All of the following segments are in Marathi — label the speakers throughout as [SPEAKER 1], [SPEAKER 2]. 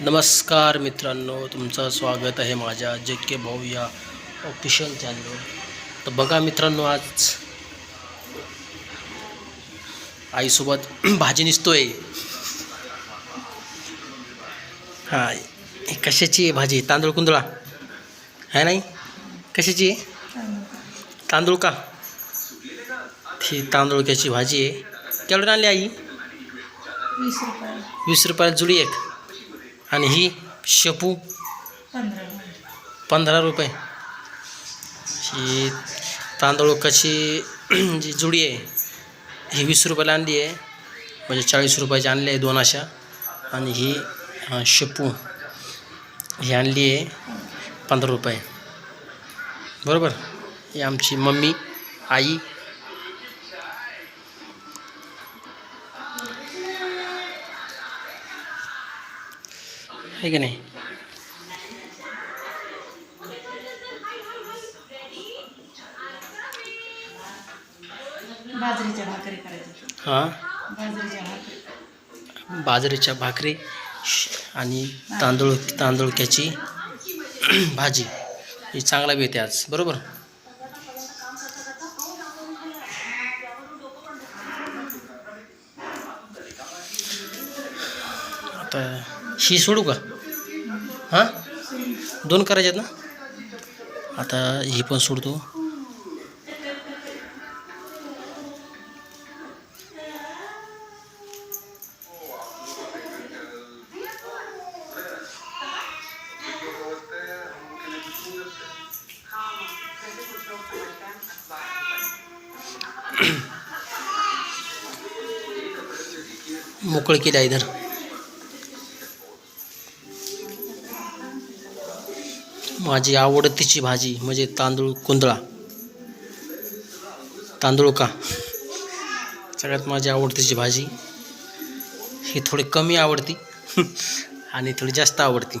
[SPEAKER 1] नमस्कार मित्रांनो तुमचं स्वागत आहे माझ्या जे के भाऊ या ऑफिशियल चॅनलवर तर बघा मित्रांनो आज आईसोबत भाजी निसतोय. हां हे कशाची आहे भाजी? तांदूळ कुंदळा? आहे नाही? कशाची आहे? तांदूळ का? ती तांदूळक्याची भाजी आहे. केवढं आणली आई?
[SPEAKER 2] वीस रुपये.
[SPEAKER 1] वीस रुपयाला जुडी एक. आणि ही शेपू
[SPEAKER 2] पंधरा
[SPEAKER 1] रुपये. ही तांदूळ कशी जी जुडी आहे ही वीस रुपयाला आणली आहे. म्हणजे चाळीस रुपयाची आणली आहे दोन अशा. आणि ही शेपू ही आणली आहे पंधरा रुपये. बरोबर? ही आमची मम्मी आई आहे की नाही?
[SPEAKER 2] बाजरीच्या भाकरी करायच्या.
[SPEAKER 1] हां?
[SPEAKER 2] बाजरीच्या भाकरी.
[SPEAKER 1] बाजरीच्या भाकरी श- आणि तांदूळ तांदूळक्याची भाजी. ही चांगला बेते आज. बरोबर? आता ही सोडू का? हां? दोन करायच्यात ना? आता ही पण सोडतो. मोकळ केली आहे इधर माझी आवडतीची भाजी म्हणजे तांदूळ कुंदळा. तांदूळ का? सगळ्यात माझी आवडतीची भाजी. ही थोडी कमी आवडती आणि थोडी जास्त आवडती.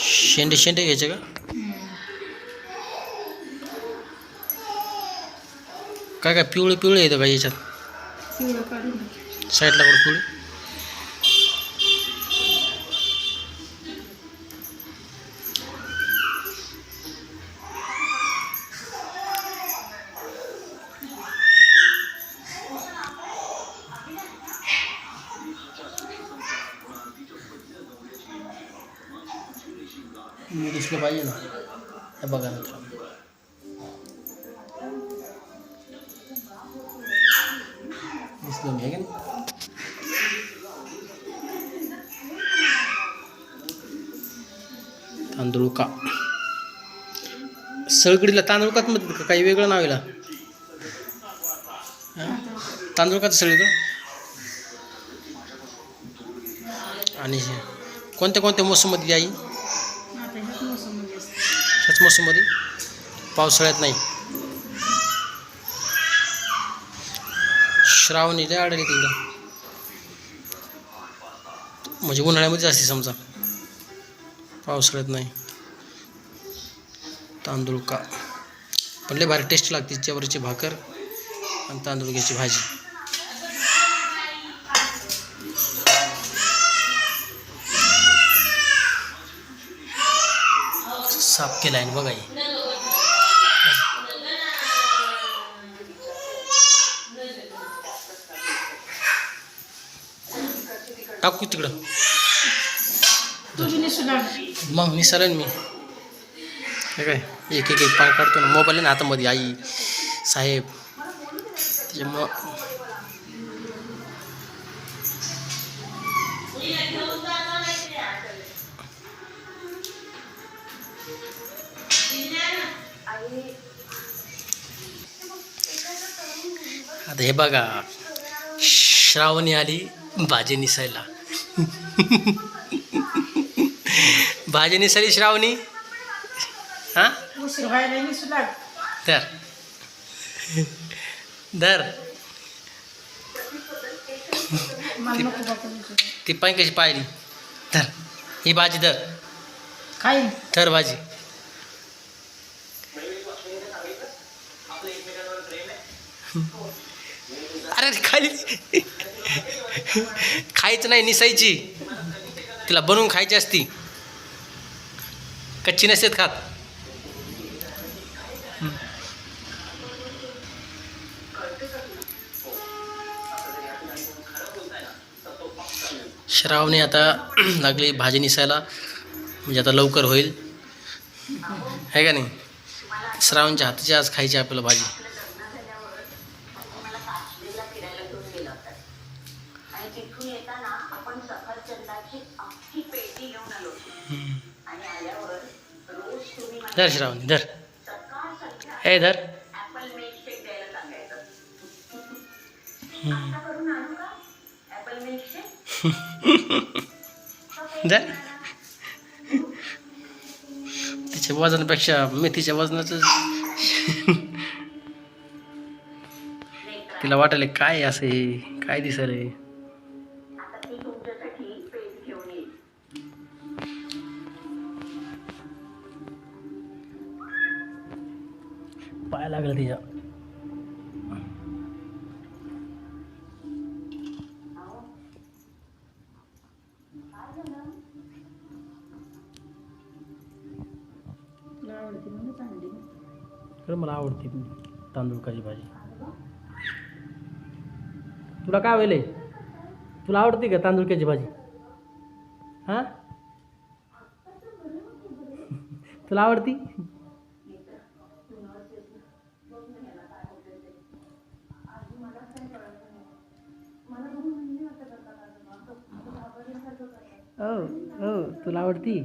[SPEAKER 1] शेंडे शेंडे घ्यायचे का? काय काय पिवळे पिवळे येतं का याच्यात
[SPEAKER 2] पिवळं काढून घे.
[SPEAKER 1] साईडला कडे पिवळे मी दिसलं पाहिजे ना हे बघा मित्रांनो का नाही? तांदूळ का सळगडीला तांदूळ म्हणतात का? काही वेगळं नाव याला? तांदूळ काच सळगड आणि कोणत्या कोणत्या मोसममध्ये आई?
[SPEAKER 2] ह्याच मोसममध्ये?
[SPEAKER 1] पावसाळ्यात नाही. श्रावणी लय आढळली तिकडं. म्हणजे उन्हाळ्यामध्ये असते समजा. पावसाळ्यात नाही. तांदूळ का? पण लय भारी टेस्ट लागते चवरीची भाकर आणि तांदूळ घ्यायची भाजी. साफ केला आहे बघा टाकू तिकडं. मग निसरेन मी. हे काय? एक एक एक पाय काढतो ना. मोबाईल आहे ना हातामध्ये आई साहेब. त्याच्यामुळं आता हे बघा श्रावणी आली भाजी निसायला. भाजी निसायली श्रावणी हां? धर. ती पाय कशी पाहिली? धर. ही भाजी धर.
[SPEAKER 2] खाईन
[SPEAKER 1] धर भाजी. अरे खाली. खायचं नाही निसायची. तिला बनवून खायची असती. कच्ची नसतेत खात. श्रावणी आता लागली भाजी निसायला. म्हणजे आता लवकर होईल. आहे का नाही? श्रावणच्या हाताची आज खायची आपल्याला भाजी. धर श्रावणी धर. हे धर. धर तिच्या वजनापेक्षा मेथीच्या वजनाचं तिला वाटायला काय असं हे? काय दिसलं
[SPEAKER 2] आवडते म्हणून चांगली
[SPEAKER 1] मला आवडते तांदूळकाची भाजी। तुला काय होईल तुला आवडते का तांदूळक्याची भाजी? हाँ? तुला आवडती? हो हो तुला आवडती?